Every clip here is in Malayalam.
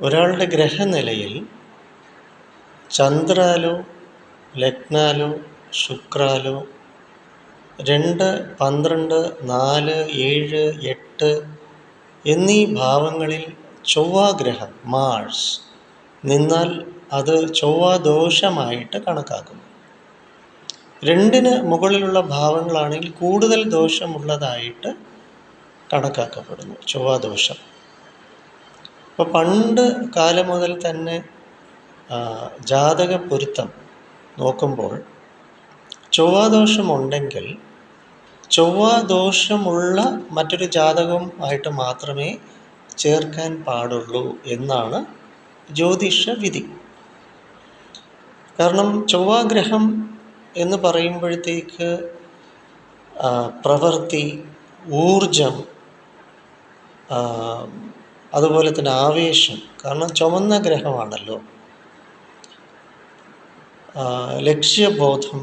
ഒരാളുടെ ഗ്രഹനിലയിൽ ചന്ദ്രാലോ ലഗ്നാലോ ശുക്രാലോ രണ്ട് പന്ത്രണ്ട് നാല് ഏഴ് എട്ട് എന്നീ ഭാവങ്ങളിൽ ചൊവ്വാഗ്രഹം മാഴ്സ് നിന്നാൽ അത് ചൊവ്വാദോഷമായിട്ട് കണക്കാക്കുന്നു. രണ്ടിന് മുകളിലുള്ള ഭാവങ്ങളാണെങ്കിൽ കൂടുതൽ ദോഷമുള്ളതായിട്ട് കണക്കാക്കപ്പെടുന്നു ചൊവ്വാദോഷം. അപ്പോൾ പണ്ട് കാലം മുതൽ തന്നെ ജാതക പൊരുത്തം നോക്കുമ്പോൾ ചൊവ്വാദോഷമുണ്ടെങ്കിൽ ചൊവ്വാദോഷമുള്ള മറ്റൊരു ജാതകം ആയിട്ട് മാത്രമേ ചേർക്കാൻ പാടുള്ളൂ എന്നാണ് ജ്യോതിഷ വിധി. കാരണം ചൊവ്വാഗ്രഹം എന്ന് പറയുമ്പോഴത്തേക്ക് പ്രവൃത്തി ഊർജം അതുപോലെ തന്നെ ആവേശം. കാരണം ചുമന്ന ഗ്രഹമാണല്ലോ. ലക്ഷ്യബോധം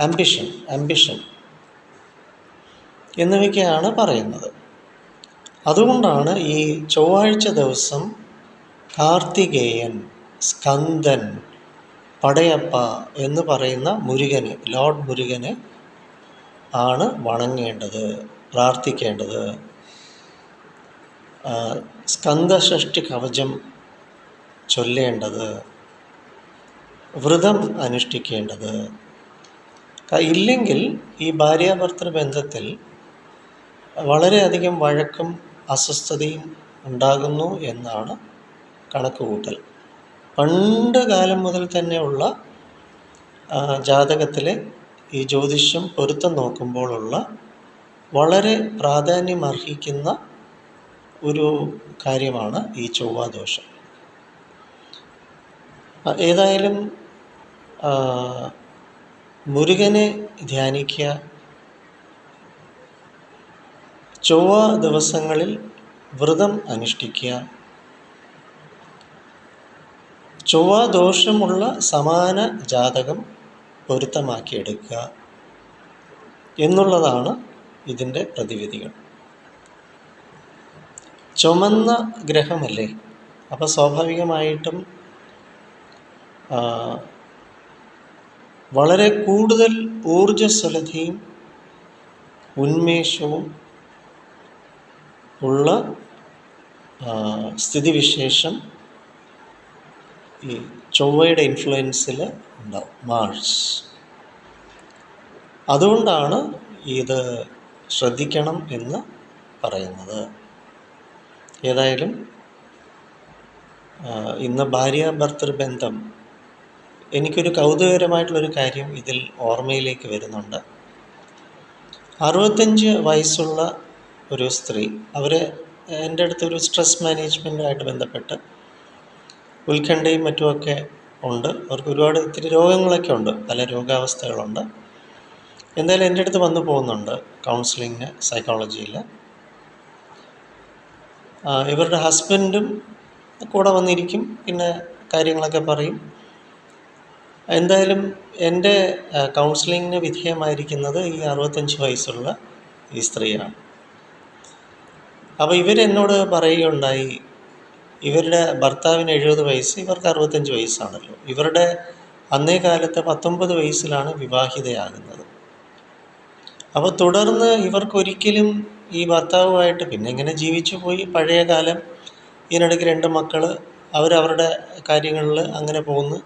ആംബിഷൻ ആംബിഷൻ എന്നിവയ്ക്കാണ് പറയുന്നത്. അതുകൊണ്ടാണ് ഈ ചൊവ്വാഴ്ച ദിവസം കാർത്തികേയൻ സ്കന്ദൻ പടയപ്പ എന്ന് പറയുന്ന മുരുകന് ലോർഡ് മുരുകന് ആണ് വണങ്ങേണ്ടത് പ്രാർത്ഥിക്കേണ്ടത്. സ്കന്ദഷഷ്ടി കവചം ചൊല്ലേണ്ടത് വ്രതം അനുഷ്ഠിക്കേണ്ടത്. ഇല്ലെങ്കിൽ ഈ ഭാര്യാഭർത്തൃ ബന്ധത്തിൽ വളരെയധികം വഴക്കും അസ്വസ്ഥതയും ഉണ്ടാകുന്നു എന്നാണ് കണക്കുകൂട്ടൽ. പണ്ട് കാലം മുതൽ തന്നെയുള്ള ജാതകത്തിലെ ഈ ജ്യോതിഷം പൊരുത്തം നോക്കുമ്പോഴുള്ള വളരെ പ്രാധാന്യമർഹിക്കുന്ന ഒരു കാര്യമാണ് ഈ ചൊവ്വാദോഷം. ഏതായാലും മുരുകനെ ധ്യാനിക്കുക. ചൊവ്വ ദിവസങ്ങളിൽ വ്രതം അനുഷ്ഠിക്കുക. ചൊവ്വ ദോഷമുള്ള സമാന ജാതകം പൊരുത്തമാക്കിയെടുക്കുക എന്നുള്ളതാണ് ഇതിന്റെ പ്രതിവിധികൾ. ചുമന്ന ഗ്രഹമല്ലേ? അപ്പോൾ സ്വാഭാവികമായിട്ടും വളരെ കൂടുതൽ ഊർജസ്വലതയും ഉന്മേഷവും ഉള്ള സ്ഥിതിവിശേഷം ഈ ചൊവ്വയുടെ ഇൻഫ്ലുവൻസിൽ ഉണ്ടാവും മാർസ് അതുകൊണ്ടാണ് ഇത് ശ്രദ്ധിക്കണം എന്ന് പറയുന്നത്. ഏതായാലും ഇന്ന് ഭാര്യ ഭർത്തൃ ബന്ധം. എനിക്കൊരു കൗതുകകരമായിട്ടുള്ളൊരു കാര്യം ഇതിൽ ഓർമ്മയിലേക്ക് വരുന്നുണ്ട്. അറുപത്തഞ്ച് വയസ്സുള്ള ഒരു സ്ത്രീ അവരെ എന്റെ അടുത്ത് ഒരു സ്ട്രെസ് മാനേജ്മെന്റുമായിട്ട് ബന്ധപ്പെട്ട് ഉത്കണ്ഠയും മറ്റുമൊക്കെ ഉണ്ട്. അവർക്ക് ഒരുപാട് ഇത്തിരി രോഗങ്ങളൊക്കെ ഉണ്ട്. പല രോഗാവസ്ഥകളുണ്ട്. എന്തായാലും എന്റെ അടുത്ത് വന്നു പോകുന്നുണ്ട്. കൗൺസിലിങ്ങിന് സൈക്കോളജിയിൽ. ഇവരുടെ ഹസ്ബൻഡും കൂടെ വന്നിരിക്കും പിന്നെ കാര്യങ്ങളൊക്കെ പറയും. എന്തായാലും എന്റെ കൗൺസിലിങ്ങിന് വിധേയമായിരിക്കുന്നത് ഈ അറുപത്തഞ്ച് വയസ്സുള്ള ഈ സ്ത്രീയാണ്. അപ്പോൾ ഇവരെന്നോട് പറയുകയുണ്ടായി ഇവരുടെ ഭർത്താവിന് എഴുപത് വയസ്സ് ഇവർക്ക് അറുപത്തഞ്ച് വയസ്സാണല്ലോ. ഇവരുടെ അന്നേ കാലത്ത് പത്തൊമ്പത് വയസ്സിലാണ് വിവാഹിതയാകുന്നത്. അപ്പോൾ തുടർന്ന് ഇവർക്കൊരിക്കലും ഈ ഭർത്താവുമായിട്ട് പിന്നെ ഇങ്ങനെ ജീവിച്ചു പോയി പഴയ കാലം. ഇതിനിടയ്ക്ക് രണ്ട് മക്കൾ അവരവരുടെ കാര്യങ്ങളിൽ അങ്ങനെ പോകുന്നു.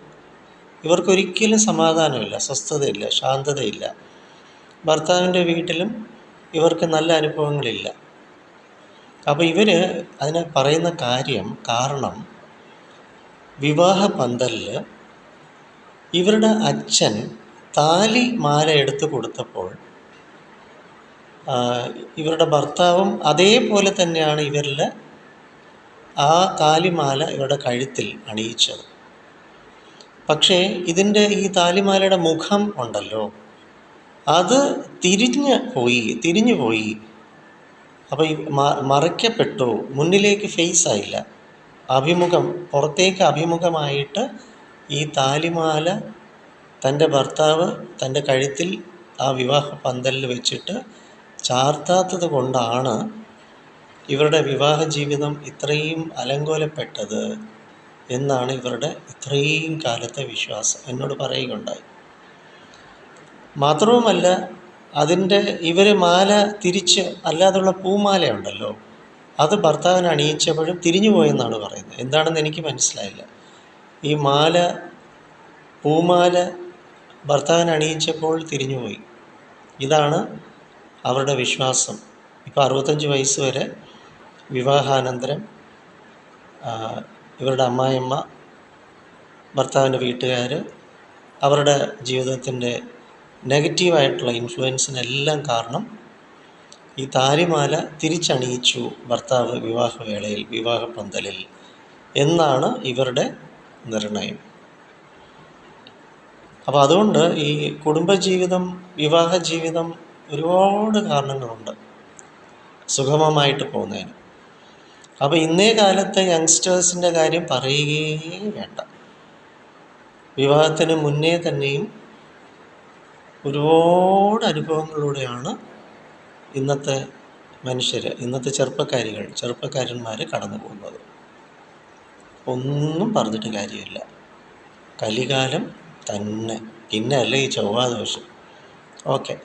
ഇവർക്കൊരിക്കലും സമാധാനമില്ല സ്വസ്ഥതയില്ല ശാന്തതയില്ല. ഭർത്താവിന്റെ വീട്ടിലും ഇവർക്ക് നല്ല അനുഭവങ്ങളില്ല. അപ്പോൾ ഇവർ അതിന് പറയുന്ന കാര്യം കാരണം വിവാഹ പന്തലിൽ ഇവരുടെ അച്ഛൻ താലി മാല എടുത്തു കൊടുത്തപ്പോൾ ഇവരുടെ ഭർത്താവും അതേപോലെ തന്നെയാണ് ഇവരിൽ ആ താലിമാല ഇവരുടെ കഴുത്തിൽ അണിയിച്ചത്. പക്ഷേ ഇതിന്റെ ഈ താലിമാലയുടെ മുഖം ഉണ്ടല്ലോ. അത് തിരിഞ്ഞ് പോയി തിരിഞ്ഞു പോയി. അപ്പോൾ ഈ മറയ്ക്കപ്പെട്ടു മുന്നിലേക്ക് ഫേസ് ആയില്ല. അഭിമുഖം പുറത്തേക്ക് അഭിമുഖമായിട്ട് ഈ താലിമാല തന്റെ ഭർത്താവ് തന്റെ കഴുത്തിൽ ആ വിവാഹ പന്തലിൽ വെച്ചിട്ട് ചാർത്താത്തത് കൊണ്ടാണ് ഇവരുടെ വിവാഹ ജീവിതം ഇത്രയും അലങ്കോലപ്പെട്ടത് എന്നാണ് ഇവരുടെ ഇത്രയും കാലത്തെ വിശ്വാസം എന്നോട് പറയുകയുണ്ടായി. മാത്രവുമല്ല അതിന്റെ ഇവർ മാല തിരിച്ച് അല്ലാതുള്ള പൂമാലയുണ്ടല്ലോ അത് ഭർത്താവിന് അണിയിച്ചപ്പോഴും തിരിഞ്ഞു പോയെന്നാണ് പറയുന്നത്. എന്താണെന്ന് എനിക്ക് മനസ്സിലായില്ല. ഈ മാല പൂമാല ഭർത്താവിന് അണിയിച്ചപ്പോൾ തിരിഞ്ഞുപോയി ഇതാണ് അവരുടെ വിശ്വാസം. ഇപ്പോൾ അറുപത്തഞ്ച് വയസ്സ് വരെ വിവാഹാനന്തരം ഇവരുടെ അമ്മായിയമ്മ ഭർത്താവിന്റെ വീട്ടുകാർ അവരുടെ ജീവിതത്തിന്റെ നെഗറ്റീവായിട്ടുള്ള ഇൻഫ്ലുവൻസിനെല്ലാം കാരണം ഈ താരിമാല തിരിച്ചണിയിച്ചു ഭർത്താവ് വിവാഹവേളയിൽ വിവാഹപന്തലിൽ എന്നാണ് ഇവരുടെ നിർണയം. അപ്പോൾ അതുകൊണ്ട് ഈ കുടുംബജീവിതം വിവാഹ ജീവിതം ഒരുപാട് കാരണങ്ങളുണ്ട്. സുഗമമായിട്ട് പോകുന്നതിന്. അപ്പോൾ ഇന്നേ കാലത്തെ യങ്സ്റ്റേഴ്സിന്റെ കാര്യം പറയുകയേ വേണ്ട. വിവാഹത്തിന് മുന്നേ തന്നെയും ഒരുപാട് അനുഭവങ്ങളിലൂടെയാണ് ഇന്നത്തെ മനുഷ്യർ ഇന്നത്തെ ചെറുപ്പക്കാരികൾ ചെറുപ്പക്കാരന്മാർ കടന്നു പോകുന്നത്. ഒന്നും പറഞ്ഞിട്ട് കാര്യമില്ല. കലികാലം തന്നെ. പിന്നെ അല്ലേ ഈ ചൊവ്വാദോഷം? ഓക്കെ.